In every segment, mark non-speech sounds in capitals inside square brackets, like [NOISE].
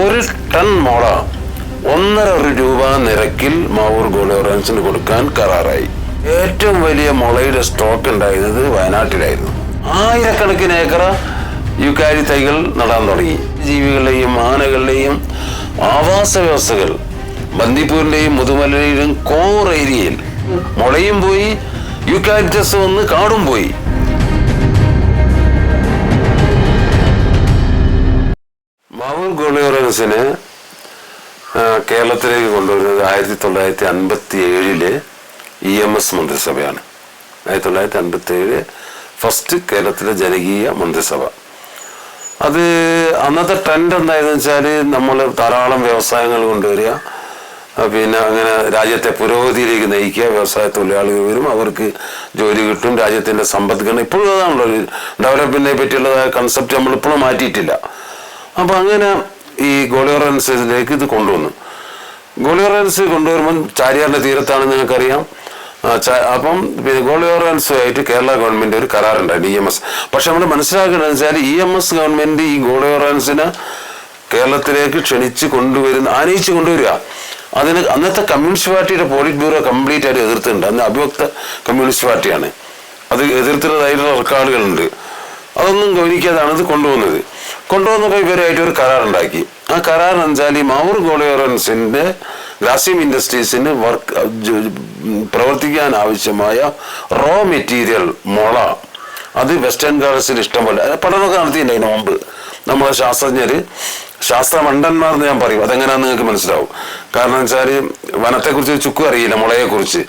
ഒരു ടൺ മുള ഒന്നര രൂപ നിരക്കിൽ മാവൂർ ഗോളിയോറൻസിന് കൊടുക്കാൻ കരാറായി. ഏറ്റവും വലിയ മുളയുടെ സ്റ്റോക്ക് ഉണ്ടായിരുന്നത് വയനാട്ടിലായിരുന്നു. ആയിരക്കണക്കിന് ഏക്കർ യുക്കാരി തൈകൾ നടാൻ തുടങ്ങി. ജീവികളുടെയും ആനകളുടെയും ആവാസ വ്യവസ്ഥകൾ ബന്ദിപ്പൂരിന്റെയും മുതുമലയുടെയും കോർ ഏരിയയിൽ മുളയും പോയി യുക്കാരിറ്റസ് വന്ന് കാടും പോയി. മാവൂർ ഗോളിയോറൻസിന് കേരളത്തിലേക്ക് കൊണ്ടുവരുന്നത് ആയിരത്തി തൊള്ളായിരത്തി അൻപത്തി ഏഴിൽ ഇ എം എസ് മന്ത്രിസഭയാണ്. ആയിരത്തി തൊള്ളായിരത്തി അൻപത്തി ഏഴ് ഫസ്റ്റ് കേരളത്തിലെ ജനകീയ മന്ത്രിസഭ. അത് അന്നത്തെ ട്രെൻഡ് എന്തായെന്ന് വെച്ചാൽ നമ്മൾ ധാരാളം വ്യവസായങ്ങൾ കൊണ്ടുവരിക പിന്നെ അങ്ങനെ രാജ്യത്തെ പുരോഗതിയിലേക്ക് നയിക്കുക വ്യവസായ തൊഴിലാളികൾ വരും അവർക്ക് ജോലി കിട്ടും രാജ്യത്തിന്റെ സമ്പദ്ഘടന ഇപ്പോഴും അതാണല്ലോ ഡെവലപ്മെന്റിനെ പറ്റിയുള്ളതായ കൺസെപ്റ്റ് നമ്മൾ ഇപ്പോഴും മാറ്റിയിട്ടില്ല. അപ്പൊ അങ്ങനെ ഈ ഗോളിയോറൻസിലേക്ക് ഇത് കൊണ്ടുവന്നു. ഗോളിയോറൻസ് കൊണ്ടുവരുമ്പം ചാരിയാറിന്റെ തീരത്താണ് ച- അപ്പം ഗോളിയോറൻസുമായിട്ട് കേരള ഗവൺമെന്റ് ഒരു കരാറുണ്ടായിരുന്നു ഇ എം എസ്. പക്ഷെ നമ്മൾ മനസ്സിലാക്കേണ്ടത് വെച്ചാൽ ഇ എം എസ് ഗവൺമെന്റ് ഈ ഗോളിയോറൻസിനെ കേരളത്തിലേക്ക് ക്ഷണിച്ച് കൊണ്ടുവരുന്ന ആനയിച്ച് കൊണ്ടുവരിക. അതിന് അന്നത്തെ കമ്മ്യൂണിസ്റ്റ് പാർട്ടിയുടെ പോളിറ്റ് ബ്യൂറോ കംപ്ലീറ്റ് ആയിട്ട് എതിർത്തിട്ടുണ്ട്. അന്ന് അഭിവക്ത കമ്മ്യൂണിസ്റ്റ് പാർട്ടിയാണ്. അത് എതിർത്തുള്ളതായിട്ടുള്ള റെക്കോർഡുകളുണ്ട്. അതൊന്നും ഗൗനിക്കാതാണ് ഇത് കൊണ്ടുവന്നത് കൊണ്ടുവന്നപ്പോൾ ഇവരായിട്ട് ഒരു കരാറുണ്ടാക്കി. ആ കരാർ വെച്ചാൽ ഈ മൗർ ഗോളിയോറൻസിന്റെ ഗ്രാസിയം ഇൻഡസ്ട്രീസിന് വർക്ക് പ്രവർത്തിക്കാൻ ആവശ്യമായ റോ മെറ്റീരിയൽ മുള. അത് വെസ്റ്റേൺ ഗാർഡ്സിൽ ഇഷ്ടംപോലെ പഠനമൊക്കെ നടത്തിയിട്ടുണ്ട് അതിന് മുമ്പ്. നമ്മളെ ശാസ്ത്രജ്ഞര് ശാസ്ത്രമണ്ടന്മാർ എന്ന് ഞാൻ പറയും. അതെങ്ങനെയാണെന്ന് നിങ്ങൾക്ക് മനസ്സിലാവും. കാരണം വെച്ചാൽ വനത്തെക്കുറിച്ച് ചുക്ക് അറിയില്ല മുളയെക്കുറിച്ച്.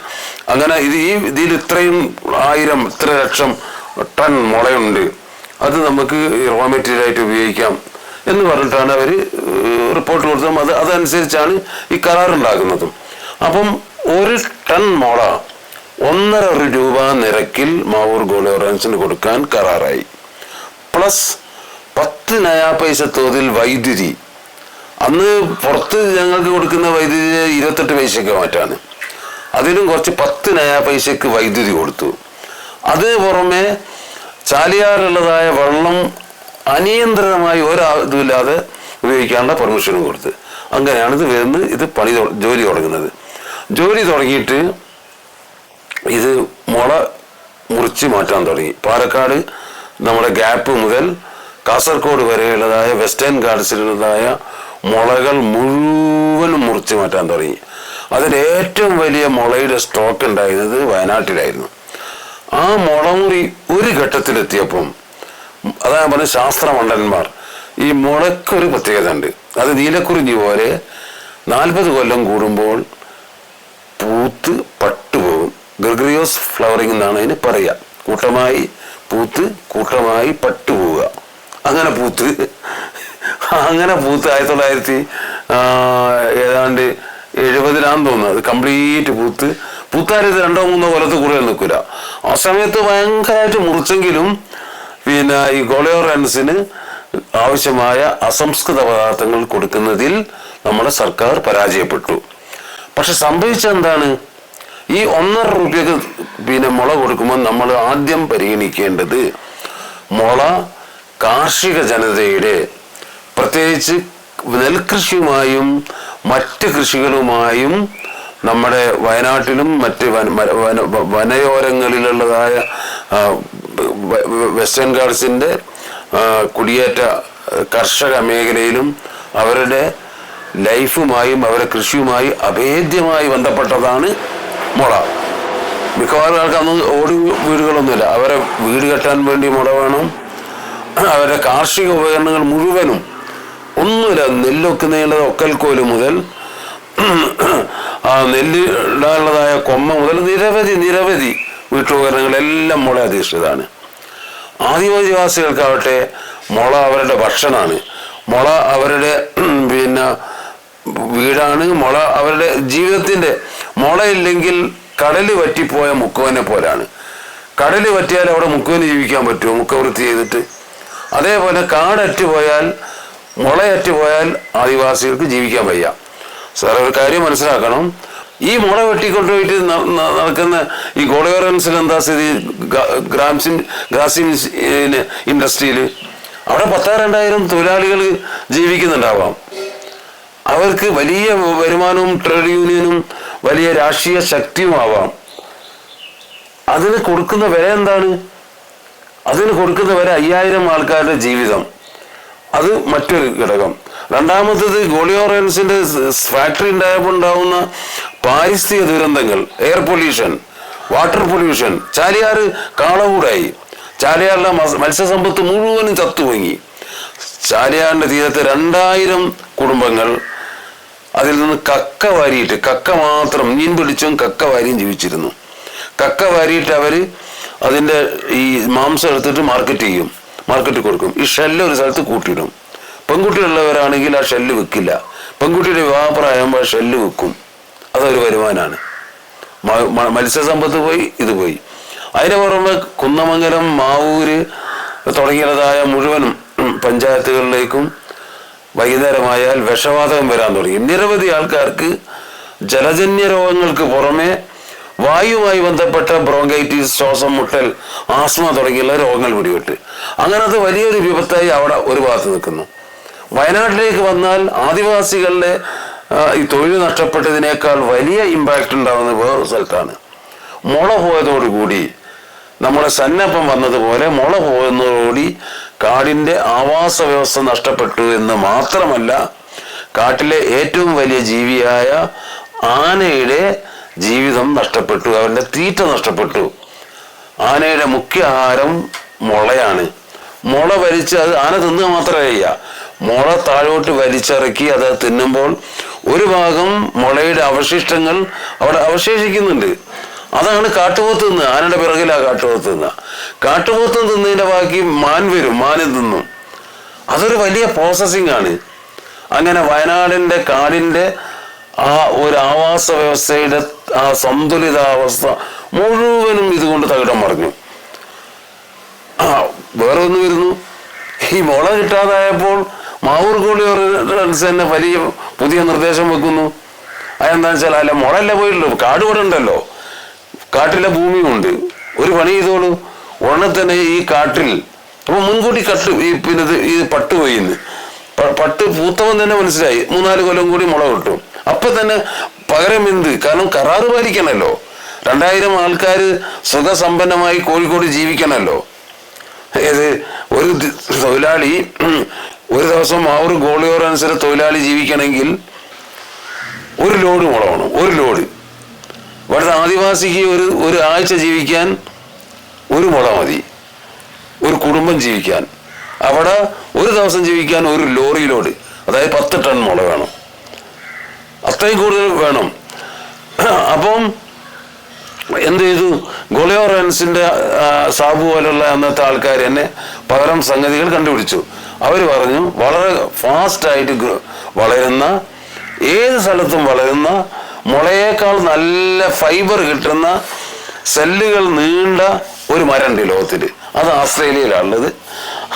അങ്ങനെ ഇത് ഈ ഇതിൽ ഇത്രയും ആയിരം ഇത്ര ലക്ഷം ടൺ മുളയുണ്ട്. അത് നമുക്ക് റോ മെറ്റീരിയൽ ആയിട്ട് ഉപയോഗിക്കാം എന്ന് പറഞ്ഞിട്ടാണ് അവർ റിപ്പോർട്ട് കൊടുത്തതും അത് അതനുസരിച്ചാണ് ഈ കരാർ അപ്പം ഒരു ടൺ മുള ഒന്നര രൂപ നിരക്കിൽ മാവൂർ ഗോൾഡ് ഗോളിയോറൻസിന് കൊടുക്കാൻ കരാറായി. പ്ലസ് പത്ത് നയാ പൈസ തോതിൽ വൈദ്യുതി. അന്ന് പുറത്ത് ഞങ്ങൾക്ക് കൊടുക്കുന്ന വൈദ്യുതി ഇരുപത്തെട്ട് പൈസയ്ക്ക് മാറ്റാണ്. അതിലും കുറച്ച് പത്ത് നയാ പൈസയ്ക്ക് വൈദ്യുതി കൊടുത്തു. അത് പുറമെ ചാലിയാറുള്ളതായ വെള്ളം അനിയന്ത്രിതമായി ഒരിതുമില്ലാതെ ഉപയോഗിക്കാനുള്ള പെർമിഷനും കൊടുത്ത്. അങ്ങനെയാണ് ഇത് വരുന്നത്. ഇത് പണി ജോലി തുടങ്ങുന്നത്. ജോലി തുടങ്ങിയിട്ട് ഇത് മുള മുറിച്ച് മാറ്റാൻ തുടങ്ങി. പാലക്കാട് നമ്മുടെ ഗ്യാപ്പ് മുതൽ കാസർഗോഡ് വരെയുള്ളതായ വെസ്റ്റേൺ ഗാർഡ്സിലുള്ളതായ മുളകൾ മുഴുവനും മുറിച്ച് മാറ്റാൻ തുടങ്ങി. അതിൽ ഏറ്റവും വലിയ മുളയുടെ സ്റ്റോക്ക് ഉണ്ടായിരുന്നത് വയനാട്ടിലായിരുന്നു. ആ മുളമുറി ഒരു ഘട്ടത്തിലെത്തിയപ്പം അതാ ഞാൻ പറഞ്ഞ ശാസ്ത്രമണ്ഡലന്മാർ ഈ മുളക്കൊരു പ്രത്യേകത ഉണ്ട് അത് നീലക്കുറിഞ്ഞി പോലെ നാൽപ്പത് കൊല്ലം കൂടുമ്പോൾ പൂത്ത് പട്ടുപോകും. ഗർഗ്രിയോസ് ഫ്ലവറിംഗ് എന്നാണ് അതിന് പറയുക. കൂട്ടമായി പൂത്ത് കൂട്ടമായി പട്ടുപോവുക അങ്ങനെ പൂത്ത് അങ്ങനെ പൂത്ത് ആയിരത്തി തൊള്ളായിരത്തി ഏതാണ്ട് എഴുപതിലാന്ന് തോന്നുന്നത് കംപ്ലീറ്റ് പൂത്ത് പൂത്താരത് രണ്ടോ മൂന്നോ കൊല്ലത്ത് കൂടുതൽ നിൽക്കില്ല ആ സമയത്ത് ഭയങ്കരമായിട്ട് മുറിച്ചെങ്കിലും പിന്നെ ഈ ഗോളിയോറൻസിന് ആവശ്യമായ അസംസ്കൃത പദാർത്ഥങ്ങൾ കൊടുക്കുന്നതിൽ നമ്മുടെ സർക്കാർ പരാജയപ്പെട്ടു. പക്ഷെ സംഭവിച്ചെന്താണ് ഈ ഒന്നര രൂപയ്ക്ക് പിന്നെ മുള കൊടുക്കുമ്പോൾ നമ്മൾ ആദ്യം പരിഗണിക്കേണ്ടത് മുള കാർഷിക ജനതയുടെ പ്രത്യേകിച്ച് നെൽകൃഷിയുമായും മറ്റ് കൃഷികളുമായും നമ്മുടെ വയനാട്ടിലും മറ്റ് വന വന- വന- വനയോരങ്ങളിലുള്ളതായ വെസ്റ്റേൺ ഗാർഡ്സിന്റെ കുടിയേറ്റ കർഷക മേഖലയിലും അവരുടെ ലൈഫുമായും അവരുടെ കൃഷിയുമായി അഭേദ്യമായി ബന്ധപ്പെട്ടതാണ് മുള. മിക്കവാറും ആൾക്ക് അന്ന് ഓടി വീടുകളൊന്നുമില്ല. അവരെ വീട് കെട്ടാൻ വേണ്ടി മുള വേണം. അവരുടെ കാർഷിക ഉപകരണങ്ങൾ മുഴുവനും ഒന്നുമില്ല. നെല്ലൊക്കുന്നതിന്റെ ഒക്കൽക്കോൽ മുതൽ നെല്ല് ഇടാനുള്ളതായ കൊമ്മ മുതൽ നിരവധി നിരവധി വീട്ടുപകരണങ്ങളെല്ലാം മുള അധിഷ്ഠിതമാണ്. ആദിവാസികൾക്കാവട്ടെ മുള അവരുടെ ഭക്ഷണമാണ് മുള അവരുടെ പിന്നെ വീടാണ്. മുള അവരുടെ ജീവിതത്തിന്റെ മുളയില്ലെങ്കിൽ കടൽ വറ്റിപ്പോയ മുക്കുവനെ പോലാണ്. കടൽ പറ്റിയാൽ അവിടെ മുക്കുവന് ജീവിക്കാൻ പറ്റുമോ? മുക്കവൃത്തി ചെയ്തിട്ട്. അതേപോലെ കാടറ്റ് പോയാൽ മുളയറ്റ് പോയാൽ ആദിവാസികൾക്ക് ജീവിക്കാൻ വയ്യ. സാർ ഒരു കാര്യം മനസ്സിലാക്കണം. ഈ മുള വെട്ടിക്കൊണ്ടുപോയിട്ട് നടക്കുന്ന ഈ ഗോളിയോറൻസിൽ എന്താ സ്ഥിതി? ഗ്രാംസിൻ ഗ്രാസിൻ ഇൻഡസ്ട്രിയിൽ അവിടെ പത്താ രണ്ടായിരം തൊഴിലാളികൾ ജീവിക്കുന്നുണ്ടാവാം. അവർക്ക് വലിയ വരുമാനവും ട്രേഡ് യൂണിയനും വലിയ രാഷ്ട്രീയ ശക്തിയുമാവാം. അതിന് കൊടുക്കുന്ന വില എന്താണ്? അതിന് കൊടുക്കുന്ന വില അയ്യായിരം ആൾക്കാരുടെ ജീവിതം. അത് മറ്റൊരു ഘടകം. രണ്ടാമത്തത് ഗോളിയോറൻസിന്റെ ഫാക്ടറി ഉണ്ടായപ്പോൾ ഉണ്ടാവുന്ന പാരിസ്ഥിതിക ദുരന്തങ്ങൾ air pollution water pollution Chaliyar കാളകൂടായി ചാലിയാറിലെ മത്സ്യ- മത്സ്യസമ്പത്ത് മുഴുവനും ചത്തുപോങ്ങി ചാലിയാറിന്റെ തീരത്ത് രണ്ടായിരം കുടുംബങ്ങൾ അതിൽ നിന്ന് കക്ക വാരിയിട്ട് കക്ക മാത്രം മീൻ പിടിച്ചും കക്ക വാരിയും ജീവിച്ചിരുന്നു. കക്ക വാരിയിട്ട് അവർ അതിന്റെ ഈ മാംസം എടുത്തിട്ട് മാർക്കറ്റ് ചെയ്യും. മാർക്കറ്റിൽ കൊടുക്കും. ഈ ഷെല്ല് ഒരു സ്ഥലത്ത് കൂട്ടിയിടും. പെൺകുട്ടികളുള്ളവരാണെങ്കിൽ ആ ഷെല്ല് വെക്കില്ല. പെൺകുട്ടിയുടെ വിവാഹപ്രായമാകുമ്പോൾ ഷെല്ല് വിൽക്കും. അതൊരു വരുമാനമാണ് മത്സ്യസമ്പത്ത് പോയി ഇത് പോയി. അതിന് പുറമെ കുന്നമംഗലം മാവൂര് തുടങ്ങിയതായ മുഴുവനും പഞ്ചായത്തുകളിലേക്കും വൈകുന്നേരമായാൽ വിഷവാതകം വരാൻ തുടങ്ങി. നിരവധി ആൾക്കാർക്ക് ജലജന്യ രോഗങ്ങൾക്ക് പുറമെ വായുവുമായി ബന്ധപ്പെട്ട ബ്രോങ്കൈറ്റിസ് ശ്വാസം മുട്ടൽ ആസ്മ തുടങ്ങിയുള്ള രോഗങ്ങൾ പിടിപെട്ട്. അങ്ങനെ അത് വലിയൊരു വിപത്തായി അവിടെ ഒരു ഭാഗത്ത് നിൽക്കുന്നു. വയനാട്ടിലേക്ക് വന്നാൽ ആദിവാസികളുടെ ഈ തൊഴിൽ നഷ്ടപ്പെട്ടതിനേക്കാൾ വലിയ ഇമ്പാക്റ്റ് ഉണ്ടാകുന്ന വേറൊരു സ്ഥലത്താണ്. മുള പോയതോടുകൂടി നമ്മുടെ സന്നപ്പം വന്നതുപോലെ മുള പോകുന്നതോടുകൂടി കാടിന്റെ ആവാസ വ്യവസ്ഥ നഷ്ടപ്പെട്ടു എന്ന് മാത്രമല്ല കാട്ടിലെ ഏറ്റവും വലിയ ജീവിയായ ആനയുടെ ജീവിതം നഷ്ടപ്പെട്ടു അവന്റെ തീറ്റ നഷ്ടപ്പെട്ടു. ആനയുടെ മുഖ്യ ആഹാരം മുളയാണ്. മുള വലിച്ച് അത് ആന തിന്നുക മാത്രമേ ചെയ്യുക മുള താഴോട്ട് വലിച്ചിറക്കി അത് തിന്നുമ്പോൾ ഒരു ഭാഗം മുളയുടെ അവശിഷ്ടങ്ങൾ അവിടെ അവശേഷിക്കുന്നുണ്ട്. അതാണ് കാട്ടുപോത്ത് തിന്നുക. ആനയുടെ പിറകിലാ കാട്ടുപോത്ത് തിന്നുക. കാട്ടുപോത്ത് തിന്നതിന്റെ ബാക്കി മാൻ വരും. മാന് തിന്നും? അതൊരു വലിയ പ്രോസസ്സിംഗ് ആണ്. അങ്ങനെ വയനാടിന്റെ കാടിന്റെ ആ ഒരു ആവാസ വ്യവസ്ഥയുടെ ആ സന്തുലിതാവസ്ഥ മുഴുവനും ഇതുകൊണ്ട് തകിടം മറിഞ്ഞു. ആ വേറെ ഒന്ന് വരുന്നു. ഈ മുള കിട്ടാതായപ്പോൾ മാവൂർ കോളി തന്നെ വലിയ പുതിയ നിർദ്ദേശം വെക്കുന്നു. അതെന്താ വെച്ചാൽ അല്ല മുളല്ലേ പോയിട്ടുള്ളൂ. കാട് ഇവിടെ ഉണ്ടല്ലോ. കാട്ടിലെ ഭൂമിയുണ്ട് ഒരു പണി ചെയ്തോളൂ. ഉടനെ തന്നെ ഈ കാട്ടിൽ അപ്പൊ മുൻകൂട്ടി കട്ട് ഈ പിന്നെ ഈ പട്ട് പ- പട്ട് പൂത്തവൻ തന്നെ മനസ്സിലായി. മൂന്നാൽ കൊല്ലം കൂടി മുള കിട്ടും അപ്പൊ തന്നെ പകരം എന്ത്? കാരണം കരാറ് പാലിക്കണല്ലോ. രണ്ടായിരം ആൾക്കാർ സുഖസമ്പന്നമായി കോഴിക്കോട് ജീവിക്കണല്ലോ. ഏത്? ഒരു തൊഴിലാളി ഒരു ദിവസം ഒരു ഗോളിയോർ അനുസരിച്ച് തൊഴിലാളി ജീവിക്കണമെങ്കിൽ ഒരു ലോഡ് മുള വേണം ഒരു ലോഡ്. ഇവിടുത്തെ ആദിവാസിക്ക് ഒരു ഒരു ആഴ്ച ജീവിക്കാൻ ഒരു മുള മതി ഒരു കുടുംബം ജീവിക്കാൻ. അവിടെ ഒരു ദിവസം ജീവിക്കാൻ ഒരു ലോറി ലോഡ് അതായത് പത്ത് ടൺ മുള വേണം. അത്രയും കൂടുതൽ വേണം. [CLEARS THROAT] അപ്പം എന്ത് ചെയ്തു? ഗൊളിയോറൻസിന്റെ സാബു പോലുള്ള അന്നത്തെ ആൾക്കാർ എന്നെ പകരം സംഗതികൾ കണ്ടുപിടിച്ചു. അവർ പറഞ്ഞു വളരെ ഫാസ്റ്റ് ആയിട്ട് വളരുന്ന ഏത് സ്ഥലത്തും വളരുന്ന മുളയേക്കാൾ നല്ല ഫൈബർ കിട്ടുന്ന സെല്ലുകൾ നീണ്ട ഒരു മരമുണ്ട് ലോകത്തിൽ അത് ആസ്ട്രേലിയയിലാണുള്ളത്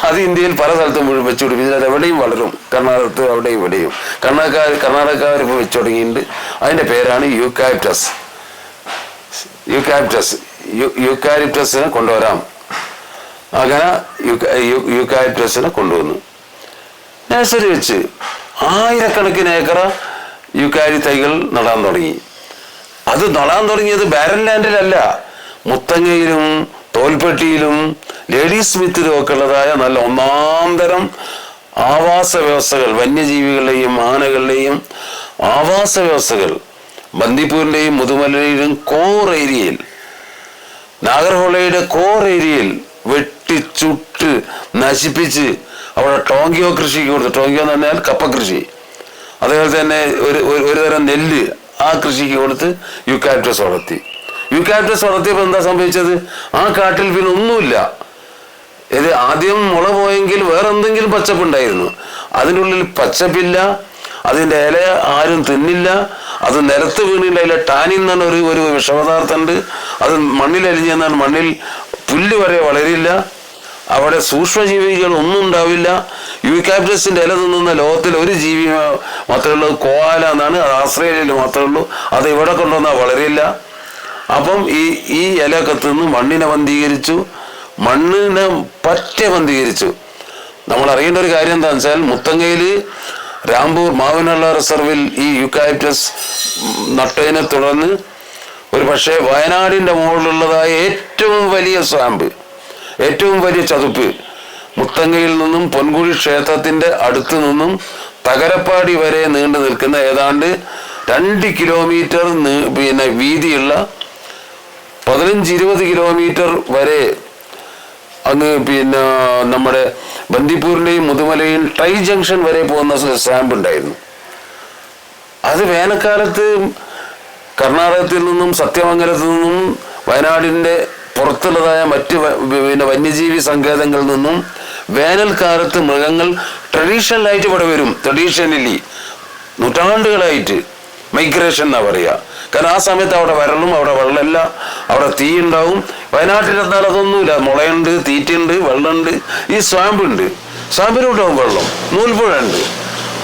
അത് ഇന്ത്യയിൽ പല സ്ഥലത്തും മുഴുവൻ വെച്ചു പിടിപ്പിച്ചത് അത് എവിടെയും വളരും. കർണാടകത്ത് അവിടെയും ഇവിടെയും. കർണാടകക്കാർ കർണാടകക്കാർ ഇപ്പോൾ വെച്ചു തുടങ്ങിയിട്ടുണ്ട്. അതിന്റെ പേരാണ് യൂക്കാപ്റ്റസ് യൂക്കാലിപ്റ്റസ് യുക്കാലിപ്റ്റസിനെ കൊണ്ടുവരാം. അങ്ങനെ യുക്കാലിപ്റ്റസിനെ കൊണ്ടുവന്നു. നഴ്സറി വെച്ച് ആയിരക്കണക്കിന് ഏക്കർ യുക്കാലി തൈകൾ നടാൻ തുടങ്ങി. അത് നടാൻ തുടങ്ങിയത് ബാരൻ ലാൻഡിലല്ല മുത്തങ്ങയിലും തോൽപ്പെട്ടിയിലും ലേഡീസ് സ്മിത്തിലും ഒക്കെ ഉള്ളതായ നല്ല ഒന്നാം തരം ആവാസ വ്യവസ്ഥകൾ വന്യജീവികളുടെയും ആനകളുടെയും ആവാസ വ്യവസ്ഥകൾ ബന്ദിപ്പൂരിന്റെയും മുതുമലയുടെയും കോർ ഏരിയയിൽ നാഗർഹോളയുടെ കോർ ഏരിയയിൽ വെട്ടിച്ചുട്ട് നശിപ്പിച്ച് അവിടെ ടോങ്കിയോ കൃഷിക്ക് കൊടുത്തു. ടോങ്കിയോ എന്ന് പറഞ്ഞാൽ കപ്പ കൃഷി. അതേപോലെ തന്നെ ഒരു ഒരു- തരം നെല്ല് ആ കൃഷിക്ക് കൊടുത്ത് യുക്കാപ്റ്റസ് വളർത്തി. യുക്കാപ്റ്റസ് വളർത്തിയപ്പോൾ എന്താ സംഭവിച്ചത്? ആ കാട്ടിൽ പിന്നെ ഒന്നുമില്ല. ഇത് ആദ്യം മുള പോയെങ്കിൽ വേറെ എന്തെങ്കിലും പച്ചപ്പുണ്ടായിരുന്നു അതിനുള്ളിൽ പച്ചപ്പില്ല അതിന്റെ ഇല ആരും തിന്നില്ല അത് നിലത്ത് വീണില്ല അതിലെ ടാനിൻ എന്ന് ഒരു ഒരു വിഷപദാർത്ഥം ഉണ്ട് അത് മണ്ണിൽ അലിഞ്ഞെന്നാൽ മണ്ണിൽ പുല്ല് വരെ വളരില്ല. അവിടെ സൂക്ഷ്മജീവികൾ ഒന്നും ഉണ്ടാവില്ല. യൂക്കാപ്റ്റസിന്റെ ഇല തിന്നുന്ന ലോകത്തിൽ ഒരു ജീവി മാത്രമേ ഉള്ളൂ. കോവാല എന്നാണ് അത് ആസ്ട്രേലിയയിൽ മാത്രമേ ഉള്ളൂ. അത് ഇവിടെ കൊണ്ടുവന്നാൽ വളരില്ല. അപ്പം ഈ ഈ ഇലയൊക്കെ തിന്ന് മണ്ണിനെ ബന്ധീകരിച്ചു മണ്ണിനെ പറ്റ ബന്ധീകരിച്ചു നമ്മൾ അറിയേണ്ട ഒരു കാര്യം എന്താണെന്ന് വെച്ചാൽ മുത്തങ്ങയിൽ രാംപൂർ മാവിനുള്ള റിസർവിൽ ഈ യുക്കാലിപ്റ്റസ് നട്ടതിനെ തുടർന്ന് ഒരു പക്ഷേ വയനാടിന്റെ മുകളിലുള്ളതായ ഏറ്റവും വലിയ സ്വാമ്പ് ഏറ്റവും വലിയ ചതുപ്പ് മുത്തങ്ങയിൽ നിന്നും പൊൻകുഴി ക്ഷേത്രത്തിന്റെ അടുത്തു നിന്നും തകരപ്പാടി വരെ നീണ്ടു നിൽക്കുന്ന ഏതാണ്ട് രണ്ട് കിലോമീറ്റർ പിന്നെ വീതിയുള്ള പതിനഞ്ച് ഇരുപത് കിലോമീറ്റർ വരെ അങ്ങ് പിന്നെ നമ്മുടെ ബന്ദിപ്പൂരിലെയും മുതുമലയും ടൈ ജംഗ്ഷൻ വരെ പോകുന്ന സ്റ്റാമ്പ് ഉണ്ടായിരുന്നു. അത് വേനൽക്കാലത്ത് കർണാടകത്തിൽ നിന്നും സത്യമംഗലത്തു നിന്നും വയനാടിന്റെ പുറത്തുള്ളതായ മറ്റ് പിന്നെ വന്യജീവി സങ്കേതങ്ങളിൽ നിന്നും വേനൽക്കാലത്ത് മൃഗങ്ങൾ ട്രഡീഷണലായിട്ട് ഇവിടെ വരും. ട്രഡീഷണലി നൂറ്റാണ്ടുകളായിട്ട് മൈഗ്രേഷൻ എന്നാ പറയുക കാരണം ആ സമയത്ത് അവിടെ വരളും അവിടെ വെള്ളമില്ല അവിടെ തീ ഉണ്ടാവും വയനാട്ടിൽ എന്നാൽ അതൊന്നുമില്ല. മുളയുണ്ട് തീറ്റുണ്ട് വെള്ളമുണ്ട്. ഈ സ്വാമ്പുണ്ട് സ്വാമ്പിനുണ്ടാവും വെള്ളം. നൂൽപ്പുഴ ഉണ്ട്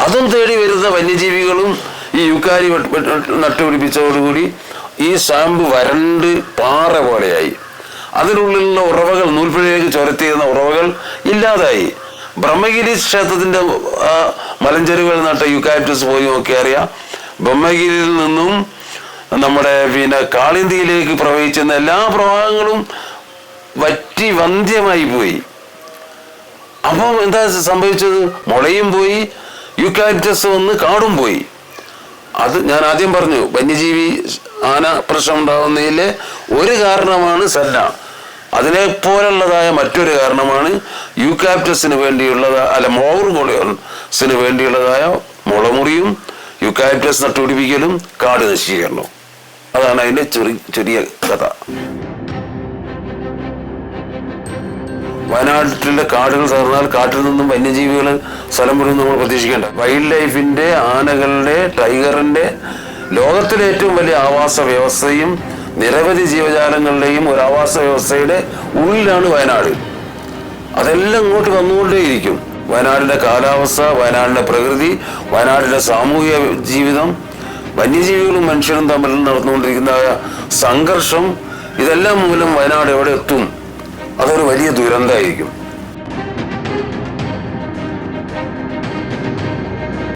അതും തേടി വരുന്ന വന്യജീവികളും ഈ യുക്കാരി നട്ടുപിടിപ്പിച്ചതോടുകൂടി ഈ സ്വാമ്പ് വരണ്ട് പാറ പോലെയായി. അതിനുള്ളിലുള്ള ഉറവകൾ നൂൽപ്പുഴയിലേക്ക് ചുരത്തിയിരുന്ന ഉറവകൾ ഇല്ലാതായി. ബ്രഹ്മഗിരി ക്ഷേത്രത്തിന്റെ മലഞ്ചെരുവൽ നട്ട യുക്കാറ്റസ് പോയി നോക്കിയറിയാം ബ്രഹ്മഗിരിയിൽ നിന്നും നമ്മുടെ പിന്നെ കാളിന്തിയിലേക്ക് പ്രവഹിച്ചിരുന്ന എല്ലാ പ്രവാഹങ്ങളും വറ്റി വന്ധ്യമായി പോയി. അപ്പം എന്താ സംഭവിച്ചത്? മുളയും പോയി യുക്കാലിപ്റ്റസ് വന്ന് കാടും പോയി. അത് ഞാൻ ആദ്യം പറഞ്ഞു വന്യജീവി ആന പ്രശ്നം ഉണ്ടാകുന്നതിലെ ഒരു കാരണമാണ് സെല്ല. അതിനെ പോലുള്ളതായ മറ്റൊരു കാരണമാണ് യൂക്കാപ്റ്റസിന് വേണ്ടിയുള്ളതായ അല്ല മോർ മോറുകൊളിയസിന് വേണ്ടിയുള്ളതായ മുളമുറിയും യൂക്കാപ്റ്റസ് നട്ടുപിടിപ്പിക്കലും കാട് നശീകരണവും അതാണ് അതിന്റെ ചെറി ചെറിയ കഥ. വയനാട്ടിലെ കാടുകൾ തകർന്നാൽ കാട്ടിൽ നിന്നും വന്യജീവികൾ സ്ഥലം വിടും നമ്മൾ പ്രതീക്ഷിക്കേണ്ട. വൈൽഡ് ലൈഫിന്റെ ആനകളുടെ ടൈഗറിന്റെ ലോകത്തിലെ ഏറ്റവും വലിയ ആവാസ വ്യവസ്ഥയും നിരവധി ജീവജാലങ്ങളുടെയും ഒരു ആവാസ വ്യവസ്ഥയുടെ ഉള്ളിലാണ് വയനാട്. അതെല്ലാം ഇങ്ങോട്ട് വന്നുകൊണ്ടേയിരിക്കും. വയനാടിന്റെ കാലാവസ്ഥ വയനാടിന്റെ പ്രകൃതി വയനാടിന്റെ സാമൂഹിക ജീവിതം വന്യജീവികളും മനുഷ്യരും തമ്മിൽ നടന്നുകൊണ്ടിരിക്കുന്ന സംഘർഷം ഇതെല്ലാം മൂലം വയനാട് എവിടെ എത്തും? അതൊരു വലിയ ദുരന്തമായിരിക്കും.